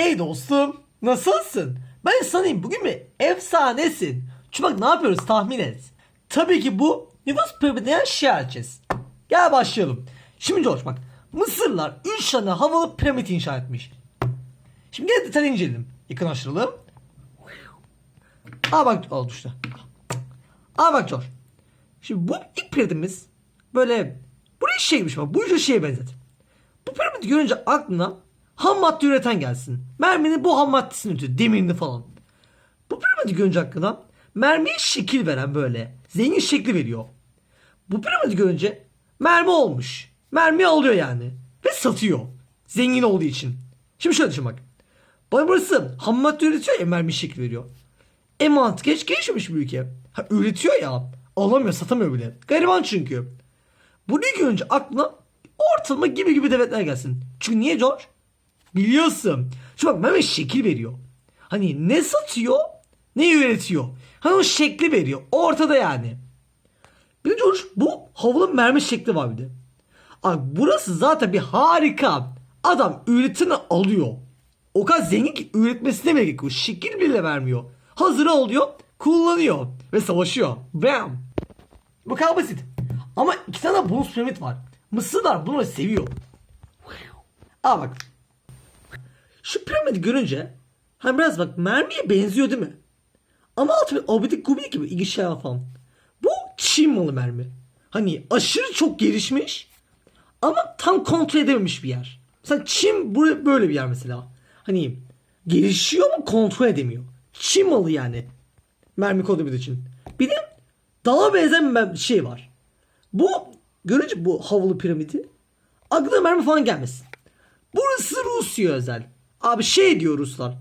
Hey dostum, nasılsın? Ben sanayım bugün bir efsanesin. Çünkü bak ne yapıyoruz tahmin et. Tabii ki bu nüfus piramidinden şey. Gel başlayalım. Şimdi George bak Mısırlar 3 tane havalı piramit inşa etmiş. Şimdi gel detaylı inceleyelim. Yakınlaştıralım. Aa bak oldu işte. Aa bak George. Şimdi bu ilk piramidimiz böyle buraya şeymiş bak. Bu yüzden şeye benzet. Bu piramidi görünce aklına ham madde üreten gelsin. Merminin bu ham maddesini üretiyor. Demirini falan. Bu piramidi görünce aklına mermiye şekil veren böyle. Zengin şekli veriyor. Bu piramidi görünce mermi olmuş. Mermi alıyor yani. Ve satıyor. Zengin olduğu için. Şimdi şöyle düşün bak. Bana burası ham madde üretiyor ya mermi şekli veriyor. E mantık hiç gelişmemiş bir ülke. Ha, üretiyor ya. Alamıyor satamıyor bile. Gariban çünkü. Bunu görünce aklına ortalama gibi gibi devletler gelsin. Çünkü niye George? Biliyorsun. Şu bak Mehmet şekil veriyor. Hani ne satıyor ne üretiyor. Hani o şekli veriyor. Ortada yani. Bir de bu havalı mermi şekli var bir de. Abi burası zaten bir harika. Adam üretini alıyor. O kadar zengin ki üretmesine bile gerek yok. Şekil bile vermiyor. Hazır alıyor, kullanıyor ve savaşıyor. Bam. Bu kadar basit. Ama iki tane bonus piramit var. Mısırlar bunu seviyor. Aa bak. Şu piramidi görünce hani biraz bak mermiye benziyor değil mi? Ama altı abidik gubidik gibi ilginç şeyler falan. Bu Çin malı mermi. Hani aşırı çok gelişmiş ama tam kontrol edememiş bir yer. Mesela Çin böyle bir yer mesela. Hani gelişiyor ama kontrol edemiyor. Çin malı yani. Mermi kodu için. Bir de daha benzer bir şey var. Bu görünce bu havalı piramidi aklına mermi falan gelmesin. Burası Rusya özel. Abi şey diyor Ruslar.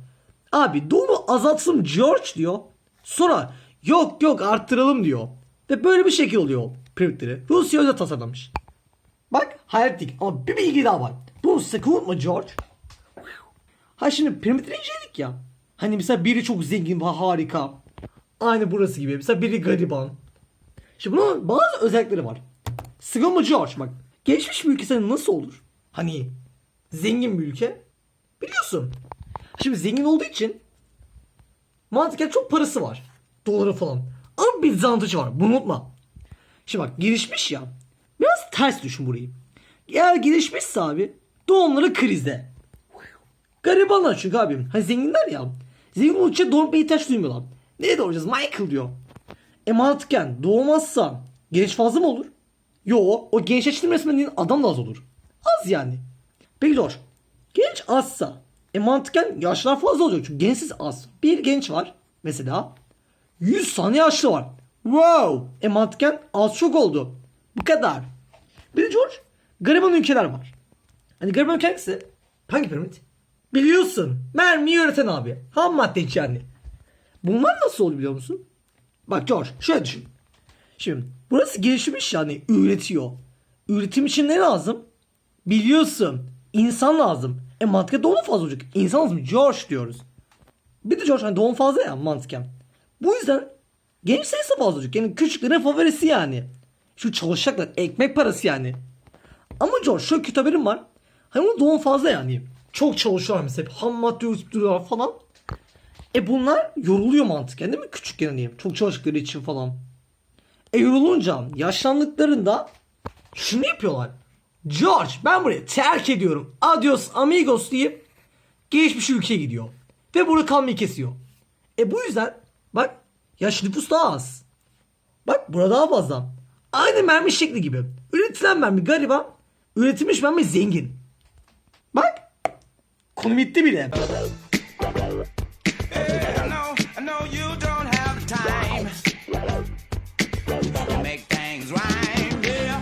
Abi dolu azaltsın George diyor. Sonra yok yok arttıralım diyor. Ve böyle bir şekil oluyor piramitleri. Rusya özel tasarlamış. Bak hayal ama bir bilgi daha var. Bunu sakın unutma George. Ha şimdi piramitleri inceledik ya. Hani mesela biri çok zengin ve harika. Aynı burası gibi. Mesela biri gariban. Şimdi bunun bazı özellikleri var. Sigma George bak. Gelişmiş bir ülke senin nasıl olur? Hani zengin bir ülke. Biliyorsun. Şimdi zengin olduğu için mantıken çok parası var. Doları falan. Ama bir dezavantajı var. Bunu unutma. Şimdi bak gelişmiş ya. Biraz ters düşün burayı. Eğer gelişmişse abi doğumları krizde. Garibanlar çünkü abim. Hani zenginler ya. Zengin oldukça doğurmaya ihtiyaç duymuyorlar. Neye doğuracağız? Michael diyor. E mantıken doğmazsa genç fazla mı olur? Yo o gençleştirmesinden adam da az olur. Az yani. Peki George. Genç azsa e mantıken yaşlar fazla olacak çünkü gençsiz az. Bir genç var mesela 100 tane yaşlı var. Wow! E mantıken az çok oldu. Bu kadar. Bir de George gariban ülkeler var. Hani gariban ülke hangisi? Hangi piramit? Biliyorsun. Mermiyi üreten abi. Ham madde yani. Bunlar nasıl oluyor biliyor musun? Bak George şöyle düşün. Şimdi burası gelişmiş yani üretiyor. Üretim için ne lazım? Biliyorsun. insan lazım. E mantıken doğum fazla olacak. İnsan lazım. George diyoruz. Bir de George hani doğum fazla ya mantıken. Bu yüzden genç sayısı fazla olacak. Yani küçüklerin favorisi yani. Şu çalışacaklar. Ekmek parası yani. Ama George şöyle kötü haberim var. Hani onun doğum fazla yani. Çok çalışıyorlar mesela. Ham madde üretip duruyorlar falan. E bunlar yoruluyor mantıken değil mi? Küçükken hani. Çok çalıştıkları için falan. E yorulunca yaşlandıklarında şunu yapıyorlar. George ben burayı terk ediyorum. Adios amigos deyip gelişmiş ülkeye gidiyor. Ve burada kalmayı kesiyor. E bu yüzden bak yaş nüfus daha az. Bak burada daha fazla. Aynı mermi şekli gibi. Üretilen mermi gariban. Üretilmiş mermi zengin. Bak. Konu bitti bile.